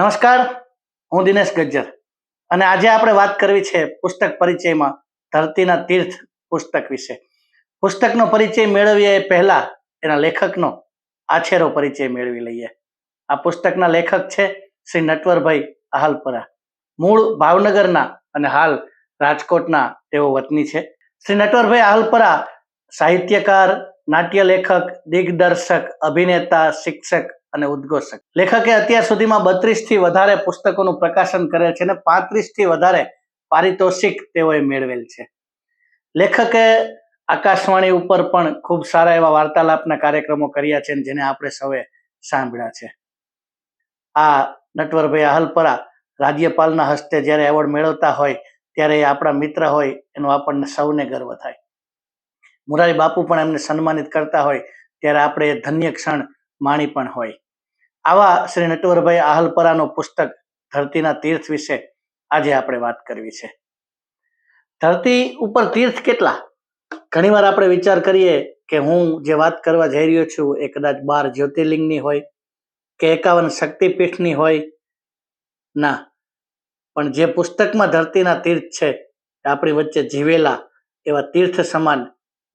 નમસ્કાર, હું દિનેશ ગજ્જર. અને આજે આપણે વાત કરવી છે પુસ્તક પરિચયમાં, ધરતીના તીર્થ પુસ્તક વિશે. પુસ્તકનો પરિચય મેળવીએ એ પહેલા, એના લેખકનો આછેરો પરિચય મેળવી લઈએ. આ પુસ્તકના લેખક છે શ્રી નટવરભાઈ આહલપરા મૂળ ભાવનગરના અને હાલ રાજકોટના તેઓ વતની છે. શ્રી નટવરભાઈ આહલપરા સાહિત્યકાર નાટ્ય લેખક દિગ્દર્શક, અભિનેતા, શિક્ષક અને ઉદ્ઘોષક. લેખકે અત્યાર સુધીમાં બત્રીસથી વધારે પુસ્તકોનું પ્રકાશન કરેલ છે અને પાંત્રીસથી વધારે પારિતોષિક તેઓએ મેળવેલ છે. લેખકે આકાશવાણી ઉપર પણ ખૂબ સારા એવા વાર્તાલાપના કાર્યક્રમો કર્યા છે જેને આપણે સૌએ સાંભળ્યા છે. આ નટવરભાઈ આહલપરા રાજ્યપાલના હસ્તે જ્યારે એવોર્ડ મેળવતા હોય ત્યારે એ આપણા મિત્ર હોય એનો આપણને સૌને ગર્વ થાય. મોરારી બાપુ પણ એમને સન્માનિત કરતા હોય ત્યારે આપણે એ ધન્ય ક્ષણ માણી પણ હોય. આવા શ્રી નટવરભાઈ આહલપરાનું પુસ્તક ધરતીના તીર્થ વિશે આજે આપણે વાત કરવી છે. ધરતી ઉપર તીર્થ કેટલા? ઘણીવાર આપણે વિચાર કરીએ કે હું જે વાત કરવા જઈ રહ્યો છું એ કદાચ બાર જ્યોતિર્લિંગની હોય કે એકાવન શક્તિપીઠની હોય. ના, પણ જે પુસ્તકમાં ધરતીના તીર્થ છે, આપણી વચ્ચે જીવેલા એવા તીર્થ સમાન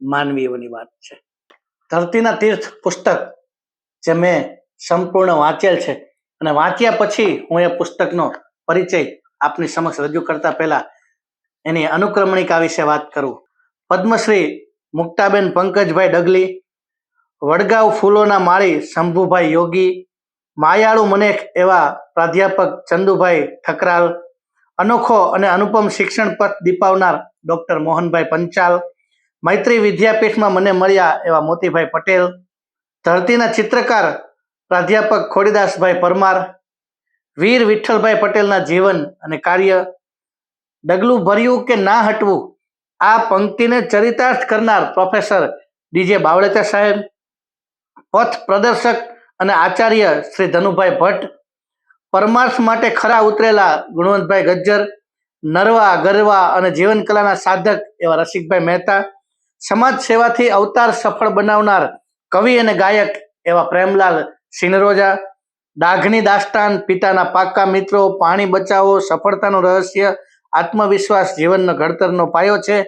માનવીઓની વાત છે. ધરતીના તીર્થ પુસ્તક જે મેં સંપૂર્ણ વાંચેલ છે. અને વાંચ્યા પછી હું એ પુસ્તકનો પરિચય આપની સમક્ષ રજૂ કરતા પહેલા એની અનુક્રમણિકા વિશે વાત કરું. પદ્મશ્રી મુક્તાબેન પંકજભાઈ ડગલી, વડગાંવ ફૂલોના માળી શંભુભાઈ યોગી, માયાળુ મનેખ એવા પ્રાધ્યાપક ચંદુભાઈ ઠકરાલ, અનોખો અને અનુપમ શિક્ષણ પથ દીપાવનાર ડોક્ટર મોહનભાઈ પંચાલ, મૈત્રી વિદ્યાપીઠમાં મને મળ્યા એવા મોતીભાઈ પટેલ, ધરતીના ચિત્રકાર પ્રાધ્યાપક ખોડીદાસભાઈ પરમાર, વીર વિઠ્ઠલભાઈ પટેલના જીવન અને કાર્ય, ડગલું ભર્યું કે ના હટવું, આ પંક્તિને ચરિતાર્થ કરનાર પ્રોફેસર ડીજે બાવળેતા સાહેબ, પથ પ્રદર્શક અને આચાર્ય શ્રી ધનુભાઈ ભટ્ટ, પરમાર્થ માટે ખરા ઉતરેલા ગુણવંતભાઈ ગજ્જર, નરવા, ગરવા અને જીવન કલાના સાધક એવા રસિકભાઈ મહેતા, સમાજ સેવાથી અવતાર સફળ બનાવનાર કવિ અને ગાયક એવા પ્રેમલાલ સિનરોજા ડાઘની દાસ્તાન પિતાના પાક્કા મિત્રો, પાણી બચાવો, સફળતાનું રહસ્ય, આત્મવિશ્વાસ જીવનનો ઘડતરનો પાયો છે.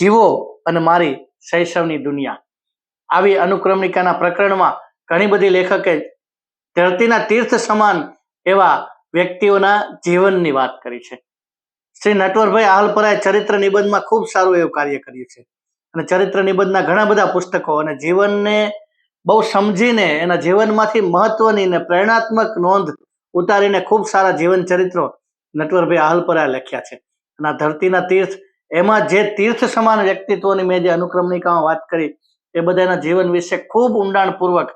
જીવો અને મારી શૈશવની દુનિયા. આવી અનુક્રમણિકાના પ્રકરણમાં ઘણી બધી લેખકે ધરતીના તીર્થ સમાન એવા વ્યક્તિઓના જીવનની વાત કરી છે. શ્રી નટવરભાઈ આહલપરાએ ચરિત્ર નિબંધમાં ખૂબ સારું એવું કાર્ય કર્યું છે. અને ચરિત્ર નિબંધના ઘણા બધા પુસ્તકો અને જીવનને બહુ સમજીને એના જીવનમાંથી મહત્વની ને પ્રેરણાત્મક નોંધ ઉતારીને ખૂબ સારા જીવન ચરિત્રો નટવરભાઈ આહલપરાએ લખ્યા છે. અને આ ધરતીના તીર્થ, એમાં જે તીર્થ સમાન વ્યક્તિત્વની મેં જે અનુક્રમણિકામાં વાત કરી, એ બધાના જીવન વિશે ખૂબ ઊંડાણપૂર્વક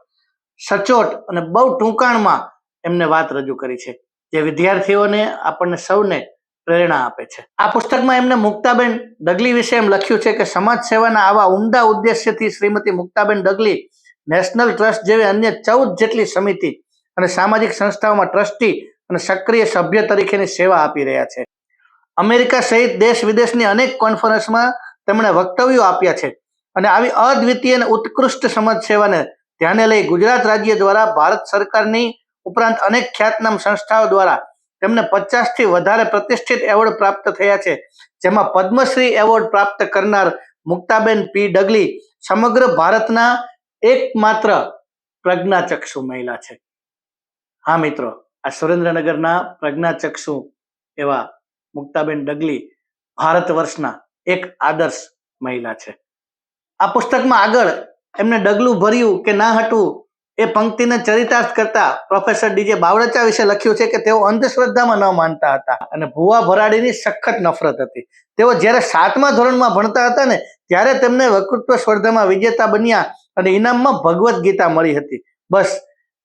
સચોટ અને બહુ ટૂંકાણમાં એમને વાત રજૂ કરી છે. જે વિદ્યાર્થીઓને આપણને સૌને પ્રેરણા આપે છે. આ પુસ્તકમાં એમને મુક્તાબેન ડગલી વિશે એમ લખ્યું છે કે સમાજ સેવાના આવા ઊંડા ઉદ્દેશ્યથી શ્રીમતી મુક્તાબેન ડગલી નેશનલ ટ્રસ્ટ જેવી અન્ય ચૌદ જેટલી સમિતિ અને સામાજિક સંસ્થાઓમાં ટ્રસ્ટી અને સક્રિય સભ્ય તરીકેની સેવા આપી રહ્યા છે. અમેરિકા સહિત દેશ વિદેશની અનેક કોન્ફરન્સમાં તેમણે વક્તવ્યો આપ્યા છે અને આવી અદ્વિતીય અને ઉત્કૃષ્ટ સમાજ સેવાને ધ્યાને લઈ ગુજરાત રાજ્ય દ્વારા ભારત સરકારની ઉપરાંત અનેક ખ્યાતનામ સંસ્થાઓ દ્વારા તેમને પચાસથી વધારે પ્રતિષ્ઠિત એવોર્ડ પ્રાપ્ત થયા છે. જેમાં પદ્મશ્રી એવોર્ડ પ્રાપ્ત કરનાર મુક્તાબેન પી ડગલી સમગ્ર ભારતના એકમાત્ર પ્રજ્ઞાચક્ષુ મહિલા છે. હા, મિત્રો, આ સુરેન્દ્રનગરના પ્રજ્ઞાચક્ષુ એવા મુક્તાબેન ડગલી ભારત વર્ષના એક આદર્શ મહિલા છે. આ પુસ્તકમાં આગળ એમને ડગલું ભર્યું કે ના હટવું એ પંક્તિને ચરિતાર્થ કરતા પ્રોફેસર ડીજે બાવળચા વિશે લખ્યું છે કે તેઓ અંધશ્રદ્ધામાં ન માનતા હતા અને ભુવા ભરાડીની સખત નફરત હતી. તેઓ જ્યારે સાતમા ધોરણમાં ભણતા હતા ને, ત્યારે તેમને વકૃત્વ સ્પર્ધામાં વિજેતા બન્યા અને ઇનામમાં ભગવદ્ ગીતા મળી હતી. બસ,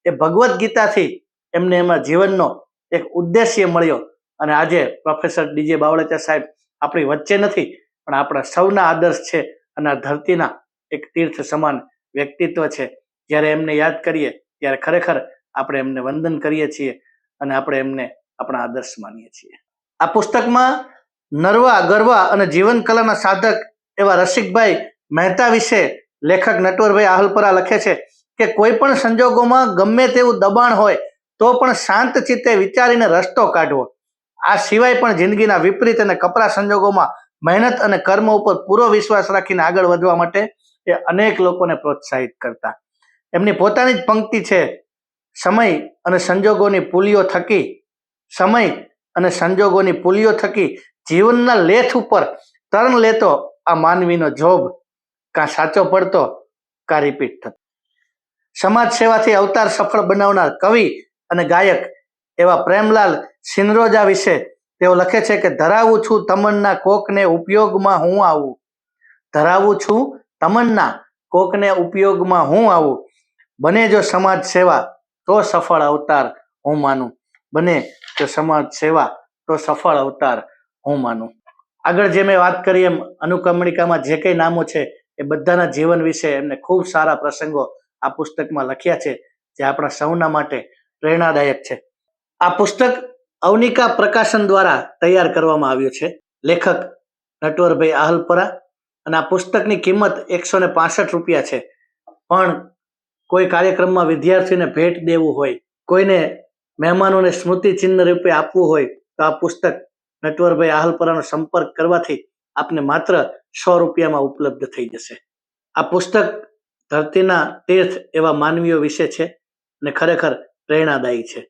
એ ભગવદ્ ગીતાથી એમને એમાં જીવનનો એક ઉદ્દેશ્ય મળ્યો. અને આજે પ્રોફેસર ડીજે બાવળેચા સાહેબ આપણી વચ્ચે નથી, પણ આપણા સૌના આદર્શ છે અને આ ધરતીના એક તીર્થ સમાન વ્યક્તિત્વ છે. જ્યારે એમને યાદ કરીએ, ત્યારે ખરેખર આપણે એમને વંદન કરીએ છીએ અને આપણે એમને આપણા આદર્શ માનીએ છીએ. આ પુસ્તકમાં નરવા, ગરવા અને જીવન કલાના સાધક એવા રસિકભાઈ મહેતા વિશે લેખક નટવરભાઈ આહલપરા લખે છે કે કોઈ પણ સંજોગોમાં ગમે તેવું દબાણ હોય, તો પણ શાંત ચિત્તે વિચારીને રસ્તો કાઢવો. આ સિવાય પણ જિંદગીના વિપરીત અને કપરા સંજોગોમાં મહેનત અને કર્મ ઉપર પૂરો વિશ્વાસ રાખીને આગળ વધવા માટે એ અનેક લોકોને પ્રોત્સાહિત કરતા. એમની પોતાની જ પંક્તિ છે, સમય અને સંજોગોની પુલીઓ થકી, સમય અને સંજોગોની પુલીઓ થકી જીવનના લેથ ઉપર તરણ લેતો આ માનવીનો જોબ. કાં સાચો પડતો, કાં રિપીટ થતો. સમાજ સેવાથી અવતાર સફળ બનાવનાર કવિ અને ગાયક એવા પ્રેમલાલ સિનરોજા વિશે તેઓ લખે છે કે, ધરાવું છું તમન્ના કોકને ઉપયોગમાં હું આવું. ધરાવું છું તમન્ના કોકને ઉપયોગમાં હું આવું. બને જો સમાજ સેવા તો સફળ અવતાર હું માનું. બને જો સમાજ સેવા તો સફળ અવતાર હું માનું. આગળ જે મેં વાત કરી એમ અનુક્રમણિકામાં જે કંઈ નામો છે એ બધાના જીવન વિશે એમને ખૂબ સારા પ્રસંગો આ પુસ્તકમાં લખ્યા છે, જે આપણા સૌના માટે પ્રેરણાદાયક છે. આ પુસ્તક અવનિકા પ્રકાશન દ્વારા તૈયાર કરવામાં આવ્યું છે. લેખક નટવરભાઈ આહલપરા અને આ પુસ્તકની કિંમત એકસો ને પાસઠ રૂપિયા છે. પણ કોઈ કાર્યક્રમમાં વિદ્યાર્થીને ભેટ દેવું હોય, કોઈને મહેમાનોને સ્મૃતિ ચિહ્ન રૂપે આપવું હોય, તો આ પુસ્તક નટવરભાઈ આહલપરાનો સંપર્ક કરવાથી આપને માત્ર સો રૂપિયામાં ઉપલબ્ધ થઈ જશે. આ પુસ્તક ધરતીના તીર્થ એવા માનવીઓ વિશે છે અને ખરેખર પ્રેરણાદાયી છે.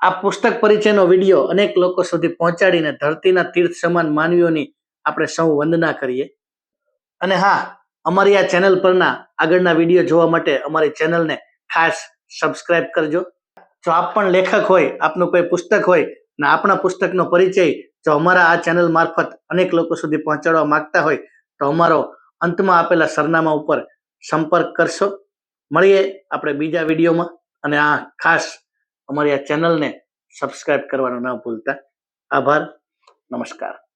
આ પુસ્તક પરિચયનો વીડિયો અનેક લોકો સુધી પહોંચાડીને ધરતીના તીર્થ સમાન માનવીઓની આપણે સૌ વંદના કરીએ. અને હા, અમારી આ ચેનલ પરના આગળના વીડિયો જોવા માટે અમારી ચેનલને ખાસ સબસ્ક્રાઇબ કરજો. જો આપ પણ લેખક હોય, આપનું કોઈ પુસ્તક હોય અને આપણા પુસ્તકનો પરિચય જો અમારા આ ચેનલ મારફત અનેક લોકો સુધી પહોંચાડવા માંગતા હોય, તો અમારો અંતમાં આપેલા સરનામા ઉપર સંપર્ક કરશો. મળીએ આપણે બીજા વિડીયોમાં. અને આ ખાસ અમારી આ ચેનલને સબસ્ક્રાઇબ કરવાનું ન ભૂલતા. આભાર. નમસ્કાર.